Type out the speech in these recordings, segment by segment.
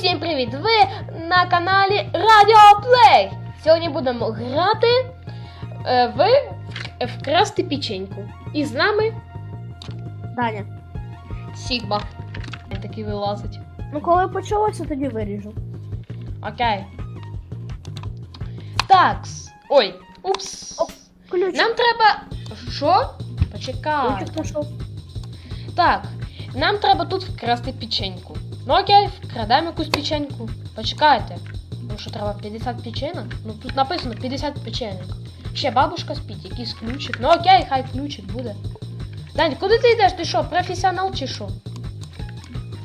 Усім привіт! Ви на каналі Radio Play. Сьогодні будемо грати е, в вкрасти печеньку. І з нами Даня. Сігма. Він такий вилазить. Ну коли почалося, тоді виріжу. Окей. Такс. Ой, упс. Оп. Ключ. Нам треба. Що? Почекай. Ключик знайшов. Так, нам треба тут вкрасти печеньку. Ну окей, вкрадемо якусь печеньку. Почекайте. Ну що треба 50 печенок? Ну тут написано 50 печеньок. Ще бабушка спить, якийсь ключик. Ну окей, хай ключик буде. Дань, куди ти йдеш? Ти що, професіонал чи що?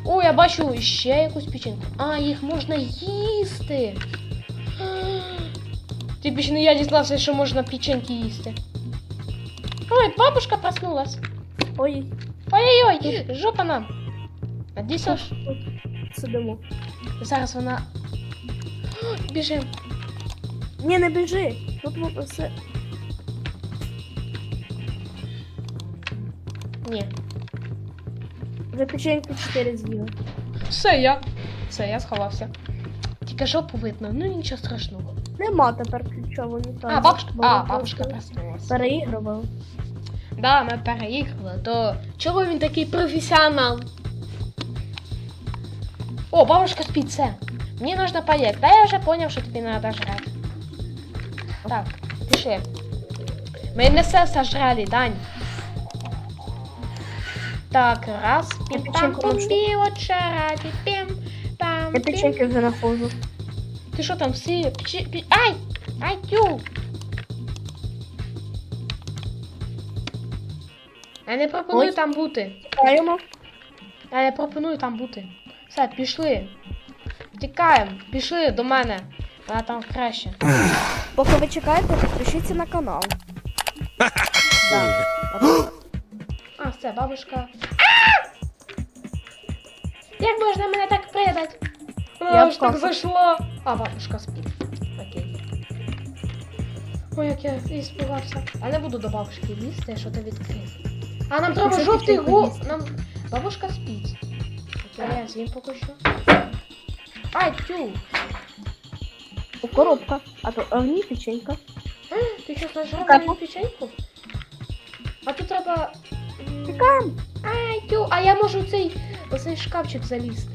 О, я бачу ще якусь печеньку. А, їх можна їсти. Ти більше не я дізнався, що можна печеньки їсти. Ой, бабушка проснулась. Ой, Ой-ой-ой, жопа нам. А де Саш? сидимо. Зараз вона. Біжим. Ні, не біжи. Тут воно все. Ні. Вже печеньки 4 з'їли. Все, я. Все, я сховався. Тільки жопу видно, ну нічого страшного. Нема тепер в унітазі. А, бабушка. А, бабушка просто проснулась. Переігрували. Да, ми переїхали, то чого він такий професіонал? О, бабушка спить, все. Мені нужно поесть. Да я вже поняв, що тобі надо жрати. Так. Ми не все сожрали, Дань. Так, раз, пім пам пі от шараті, пім пам Я печеньки вже знаходжу. Ти що там всі? Печі... пі- Ай! Ай, тю! Я не пропоную Ой. там бути. Чекаємо. Я не пропоную там бути. Все, пішли. Втікаємо, пішли до мене. Вона там краще. Поки ви чекаєте, підпишіться на канал. А, все, бабушка. Як можна мене так предати? Вона Я ж так зайшла. А, бабушка спить. Окей. Ой, як я іспугався. А не буду до бабушки лізти, що ти відкрив. А нам треба жовтий тільки го. Нам. Бабушка спить. З'їм поки що. Ай, тю. О, коробка. А то а в ній печенька. А, Ти що знайшла Чекаємо. мою печеньку? А тут треба. Чекаємо. Ай, тю, а я можу цей оцей шкафчик залізти.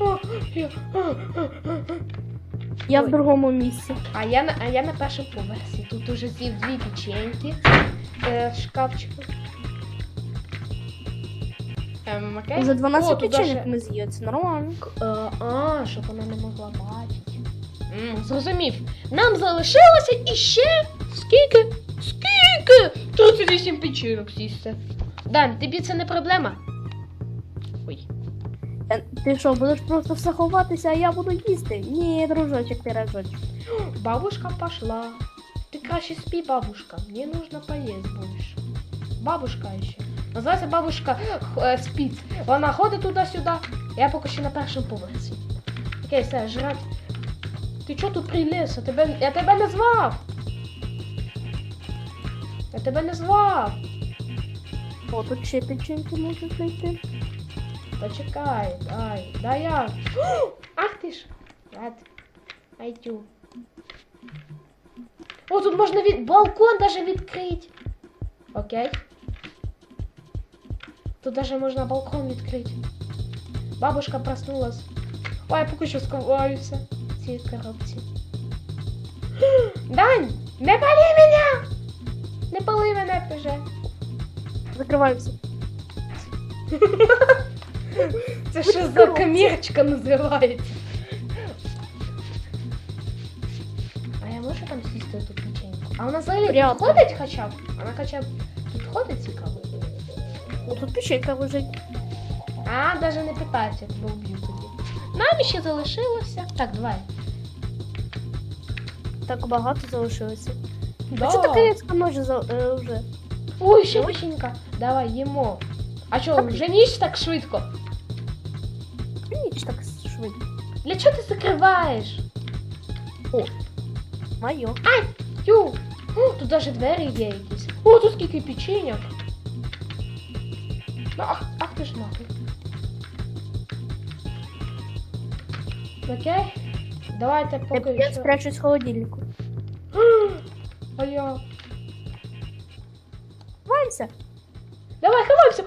О, я- а, а, а, а. Я Ой. в другому місці. А я на а я на першому поверсі. Тут уже з'їв дві печеньки е, в шкафчику. Ем, окей? Уже 12 О, тут печеньок даже- ми з'їли. Це нормально. Е, а, щоб вона не могла бачити. М, зрозумів. Нам залишилося іще скільки? Скільки? 38 печінок з'їсти. Дан, тобі це не проблема? Ой. Е, Ти що, будеш просто все ховатися, а я буду їсти? Ні, дружочок, пирожочок. Бабушка пошла. Ты краще спи, бабушка. Мне нужно поесть больше. Бабушка еще. Називається бабушка е, спить. Вона ходить туди-сюди. Я поки що на першому поверсі. Окей, все, жрать. Ти чого тут приліз? Я тебе, я тебе не звав. Я тебе не звав. О, тут ще печеньки можуть знайти. Почекай, дай, дай я. Ах ти ж. Айтю. О, тут можна від... балкон даже відкрити. Окей. Тут даже можна балкон відкрити. Бабушка проснулась. Ой, я поки що сховаюся в цій коробці. Дань, не пали мене! Не пали мене вже. Закриваюся. Це що за комірочка називається? А я можу там сісти ту печеньку? А вона взагалі тут Прятно. ходить хоча б? Вона хоча б тут ходить цікаво? Тут печенька лежить. А, навіть не питайся, тебе вб'ю тоді. Нам ще залишилося. Так, давай. Так багато залишилося. Да. А що така різка може за, е, вже? Ой, ще печенька. Давай, їмо. А що, вже ніч так швидко? Ніч так швидко. Для чого ти закриваєш? Майо. Тю. О, тут даже двері є якісь. О, тут скільки печеньок. Ах, ах ти ж нахуй. Окей? Давайте поки я що. спрячусь в холодильнику. А я. Ховаємося. Давай, ховаємося!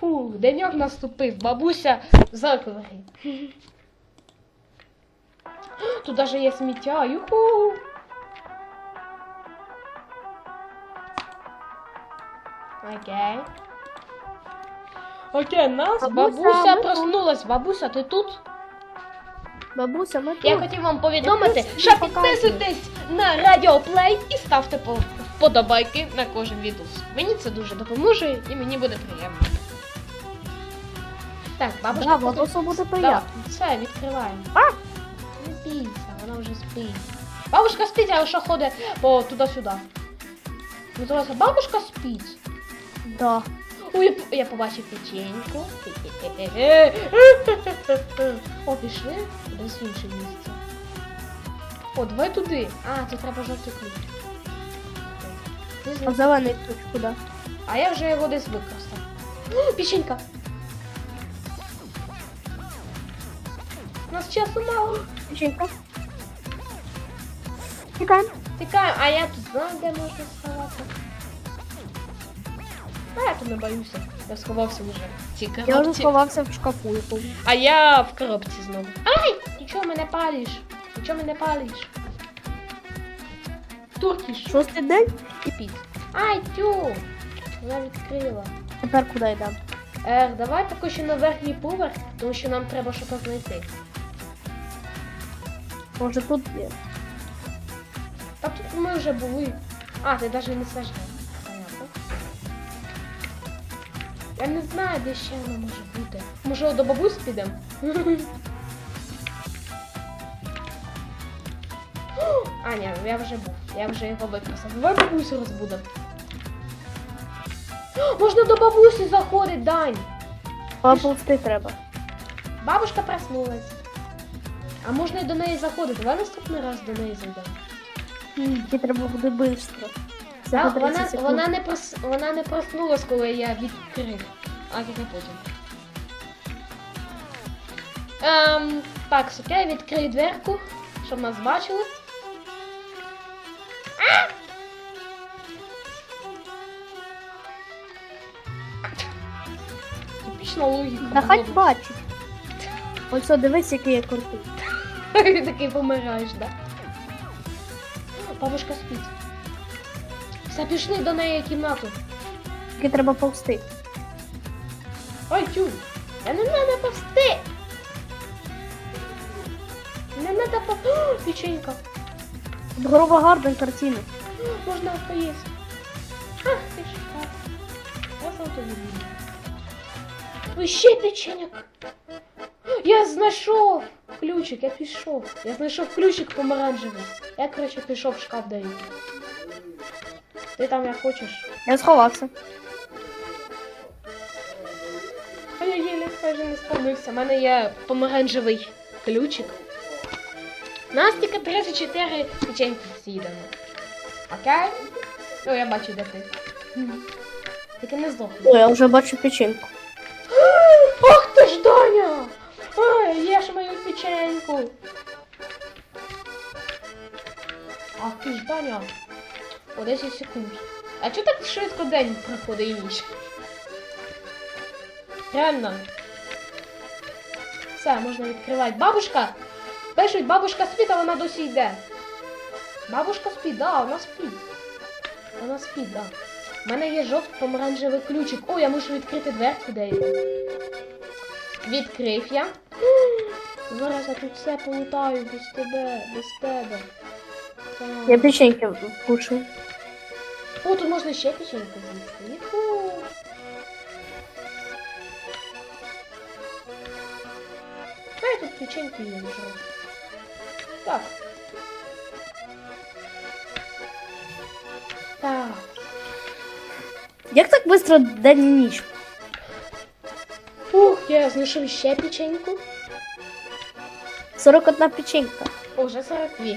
Фу, деньок наступив, бабуся заклади. Тут даже є сміття, юху! Окей. Окей, нас Бабуся, бабуся, ми проснулась. Бабуся, ти тут? Бабуся, ми Я тут. хотів вам повідомити, просто що підписуйтесь на Радіо Плей і ставте по- вподобайки на кожен відео. Мені це дуже допоможе і мені буде приємно. Так, бабушка. Да, поки- бабусю буде Да, приємно. все, відкриваємо. А! Не бійся, вона вже спить. Бабушка спить, а що ходить по туди-сюди. Називається бабушка спить. Да. Ой, я побачив печеньку. О, пішли десь інше місце. О, давай туди. А, тут треба жовтий ключ. А зелений ключ куди? А я вже його десь використав. О, печенька. У нас часу мало. Печенька. Тікаємо. Тікаємо, а я тут знаю, де можна сховати. А я тут не боюся. Я сховався вже. в цій Я вже коробці. сховався в шкафу якому. А я в коробці знову. Ай! Нічого мене палиш. Нічого мене палиш. Туркіш. Шостий день. І піт. Ай, тю! Вона відкрила. Тепер куди йдемо? Ех, давай поки що на верхній поверх, тому що нам треба щось знайти. Може тут є. Та тут ми вже були. А, ти навіть не сажав. Я не знаю, де ще вона може бути. Може до бабусь підемо? А, ні, я вже був. Я вже його використав. Давай бабусю розбудемо. Можна до бабусі заходить, Дань. Поповзти треба. Бабушка проснулась. А можна і до неї заходити. Давай наступний раз до неї зайдемо. Тільки треба буде швидко. 30 вона, вона, не прос, вона не проснулась, коли я відкрив. А тільки потім. Ем, так, окей, відкрий дверку, щоб нас бачили. А! Типічна логіка. Та хай бачить. Ось о, дивись, який я крутий. Ти такий помираєш, да? Бабушка спить. Все, пішли до неї кімнату. Тільки треба повзти. Ой, тю! Та не надо повсти! Не надо по... О, печенька! Грова гарна картина. Можна поїсти. Ах, ти. Я сам тобі. Ой, ще печеньок. Я знайшов ключик, я пішов. Я знайшов ключик помаранчевий. Я, коротше, пішов в шкаф даю. Ти там як хочеш. Я сховався. А я єлі майже не сповнився. У мене є помаранчевий ключик. У нас тільки 34 печеньки з'їдено. Окей? О, я бачу, де ти. Тільки не здохни. О, я вже бачу печеньку. Ах ти ж Даня! Ай, їж мою печеньку. Ах ти ж Даня. О, 10 секунд. А чого так швидко день проходить і? Реально. Все, можна відкривати. Бабушка! Пишуть, бабушка спить, а вона досі йде. Бабушка спить, да, вона спить. Вона спить, да. У мене є жовтий помаранчевий ключик. О, я мушу відкрити дверку деяку. Відкрив я. Зараз я тут все полутаю без тебе, без тебе. Так. Я печеньки вкушую. О, тут можна ще печеньку з'їсти. Юху. А я тут печеньки не лежу. Так. Так. Як так швидко день і ніч? Ух, я знайшов ще печеньку. 41 печенька. О, Вже 42.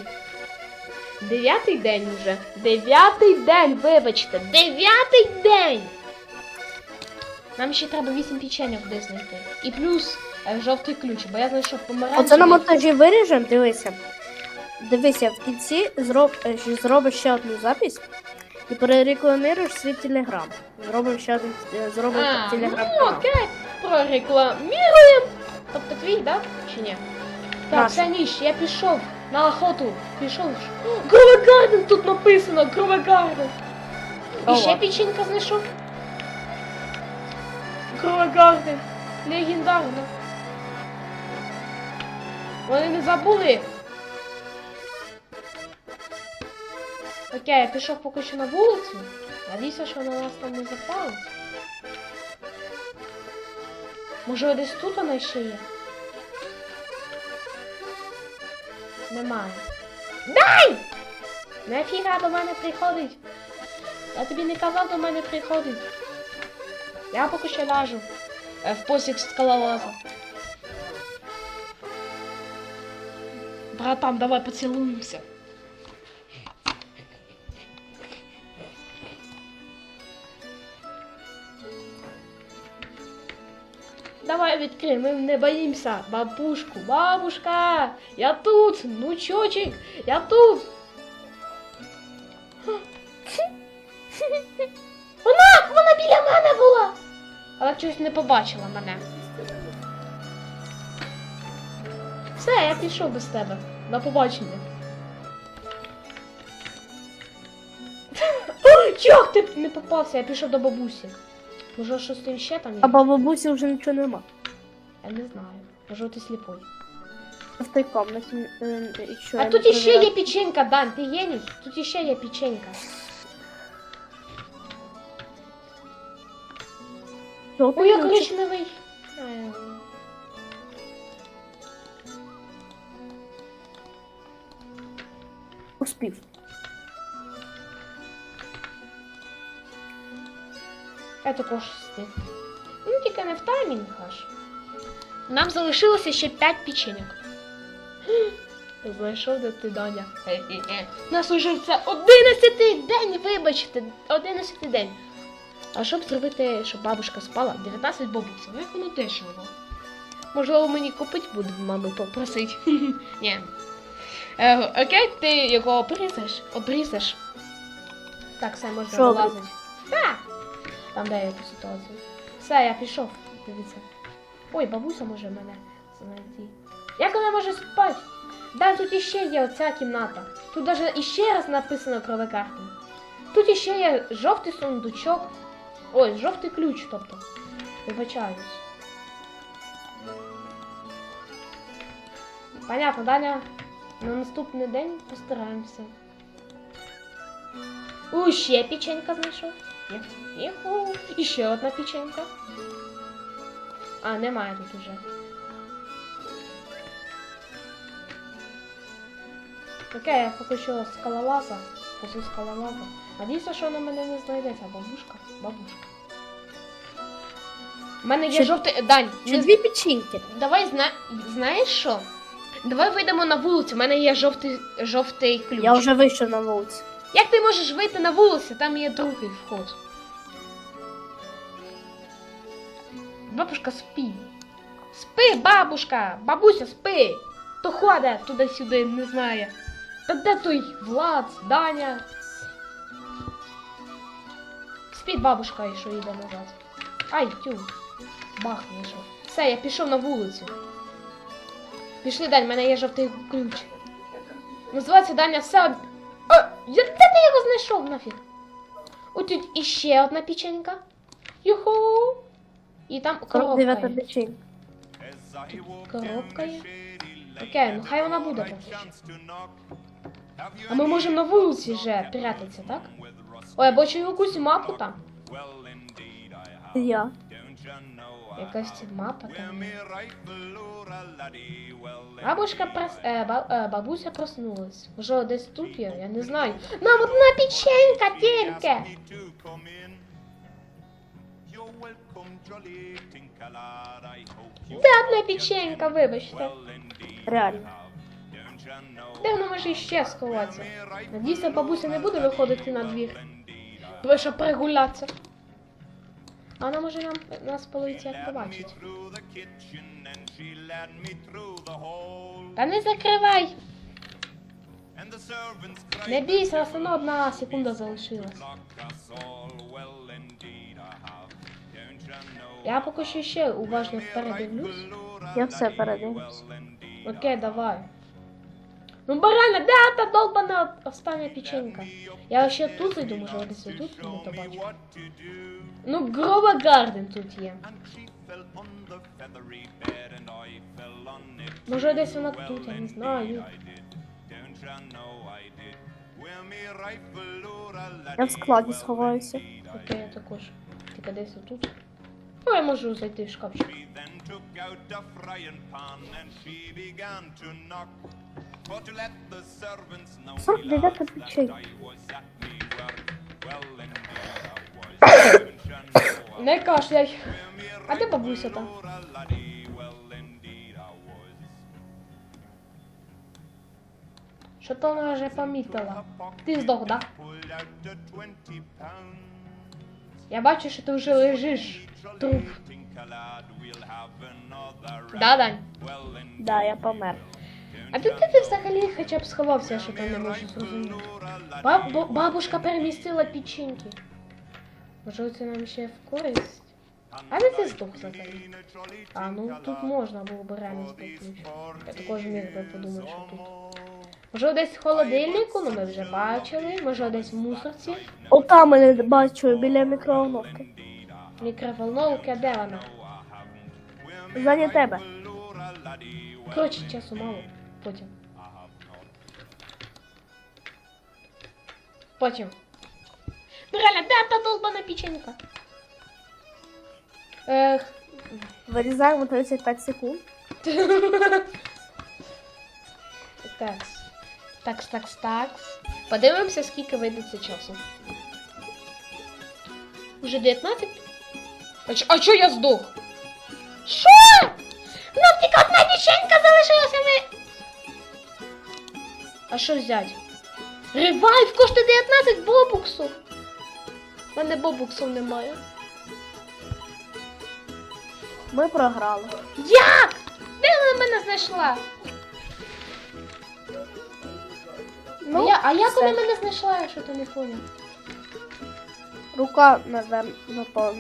Дев'ятий день вже. Дев'ятий день, вибачте, дев'ятий день. Нам ще треба 8 печеньок десь знайти. І плюс е, жовтий ключ, бо я знайшов помаранчевий. Оце на монтажі виріжемо, дивися. Дивися, в кінці зроб, е, ще зробиш ще одну запись і перерекламуєш свій телеграм. Зробимо ще один е, зробимо А, телеграм ну окей, прорекламіруємо. Тобто твій, да? Чи ні? Так, Наш. все ніч, я пішов на охоту. Пішов. Грове Гарден тут написано, Грове Гарден. І ще печенька знайшов. Грове Гарден. Легендарно. Вони не забули. Окей, я пішов поки що на вулицю. Надіюся, що на нас там не запалить. Може десь тут вона ще є? Немає. Дай! Нафіга до мене приходить? Я тобі не казав до мене приходить. Я поки що ляжу. Е, В посік скалолаза. Братан, давай поцілуємося. Давай відкриємо, ми не боїмося. Бабушку, бабушка, я тут, внучочек, я тут. Вона, вона біля мене була. Але чогось не побачила мене. Все, я пішов без тебе. На побачення. Як ти не попався? Я пішов до бабусі. Може щось ще там є? А бабусі вже нічого нема. Я не знаю. Може ти сліпой. В той комнаті. е, що А тут іще є печенька, Дан, ти геній? Тут іще є печенька. Ой, я коричневий. Успів? Я також встиг. Ну, тільки не в таймінг аж. Нам залишилося ще 5 печеньок. Знайшов де ти, Даня. У нас уже це 11 день, вибачте, 11 день. А щоб зробити, щоб бабушка спала, 19 бабусів. Як воно дешево. Можливо, мені купить буде, мами попросить. Ні. Е, окей, ти його обрізеш, обрізеш. Так, все можна вилазити. Так. Там де я ту ситуацію. Все, я пішов. Дивіться. Ой, бабуся може мене знайти. Як вона може спати? Да, тут іще є оця кімната. Тут навіть іще раз написано кровекарту. Тут іще є жовтий сундучок. Ой, жовтий ключ, тобто. Вибачаюсь. Понятно, Даня. На наступний день постараємося. У, ще печенька знайшов. Є. Іху. І ще одна печенька. А, немає тут уже. Окей, я поки що скалолаза. Позу скалолаза. Надіюся, що вона мене не знайдеться. Бабушка. Бабушка. У мене є Ще- жовтий. Дань, Чи не дві печінки? Давай зна... знаєш що? Давай вийдемо на вулицю. У мене є жовтий, жовтий ключ. Я вже вийшов на вулицю. Як ти можеш вийти на вулицю? Там є другий вход. Бабушка спи. Спи, бабушка! Бабуся, спи! То ходить туди-сюди, не знає. Та де той Влад, Даня? Спить бабушка і що йде назад. Ай, тю. Бах, вийшов. Все, я пішов на вулицю. Пішли, Дань, в мене є жовтий ключ. Називається Даня все. Де ти його знайшов нафіг? От тут іще одна печенька. Юху! І там коробка. Є. печінка. Коробка є. Окей, ну хай вона буде поки що. А ми можемо на вулиці вже прятатися, так? Ой, я бачу якусь мапу там. Я. Якась мапа там. Бабушка прос... е, ба... е, бабуся проснулась. Може десь тут є, я не знаю. Нам одна печенька тільки. Де одна печенька, вибачте. Реально. Де вона може ще сховатися? Надіюся, бабуся не буде виходити на двір. Треба щоб прогулятися. А вона може нам нас поліція як побачить. Та не закривай! Не бійся, все одно одна секунда залишилась. Я поки що ще уважно передивлюсь. Я все передивлюсь. Окей, давай. Ну барана, де та долбана остання печенька? Я ще тут зайду, може десь тут не show me побачу. Ну, Грова Гарден тут є. Може десь вона тут, я не знаю. Я в складі сховаюся. Окей, я також. Тільки десь тут. Ну, я можу зайти в шкафчик. She then took Не кашляй. А де бабуся там? Що то вона вже помітила? Ти здох, да? Pulled out the 20 pounds. Я бачу, що ти вже лежиш. Труп. Да, Дань? Да, я помер. А де ти, ти взагалі хоча б сховався, що то не можу зрозуміти? Баб, бабушка перемістила печеньки. Може це нам ще в користь? А де ти здох взагалі? А, ну тут можна було б реально здохнути. Я також міг би подумати, що тут. Може десь в холодильнику, ну ми вже бачили, може десь в мусорці. Ота мене бачу біля мікроволновки. Мікроволновка, де вона? Ззаді тебе. Коротше, часу мало. Потім. Потім. Реально, де та долбана печенька? Ех. Вирізаємо 35 секунд. Такс. Такс, такс, такс. Подивимося, скільки вийдеться часу. Уже 19? А, чо- а чо я здох? Що? Нам тільки одна печенька залишилася ми. А що взять? Ревайв коштує 19 бобуксів. У мене бобуксів немає. Ми програли. Як? Де вона мене знайшла? Ну, а, я, а як вона мене знайшла, якщо ти не поняв? Рука, наверно, по,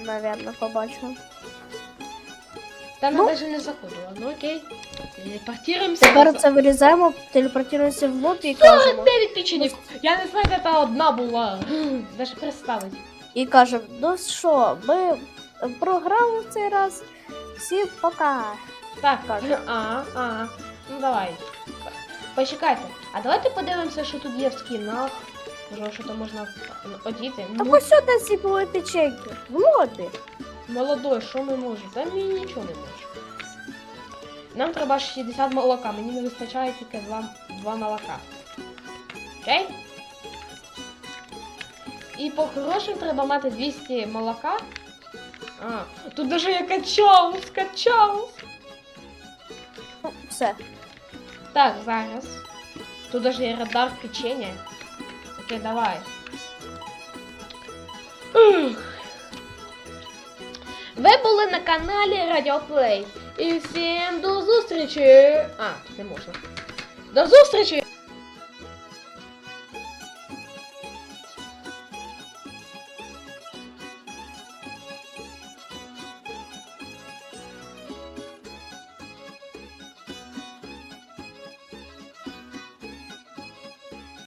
побачила. Та вона Ну. навіть не заходила. Ну окей. Телепортируємося. Тепер це вирізаємо, телепортуємося в лоб і кажемо. 49 печенек. Я не знаю, де та одна була. Даже представить. І кажемо, ну що, ми програли в цей раз. Всім пока. Так, Так. а, а. Ну давай. Почекайте. А давайте подивимося, що тут є в скінах. Може, що то можна одіти. Так Ну, ось сюди ці були печеньки. Лобі. молодой, що ми можемо? Та ми нічого не можемо. Нам треба 60 молока, мені не вистачає тільки 2, 2 молока. Окей? І по-хорошому треба мати 200 молока. А, тут даже є качаус, качаус. Ну, все. Так, зараз. Тут даже є радар печення. Окей, давай. Ух. Ви були на каналі Радіоплей. І всім до зустрічі. А, не можна. До зустрічі!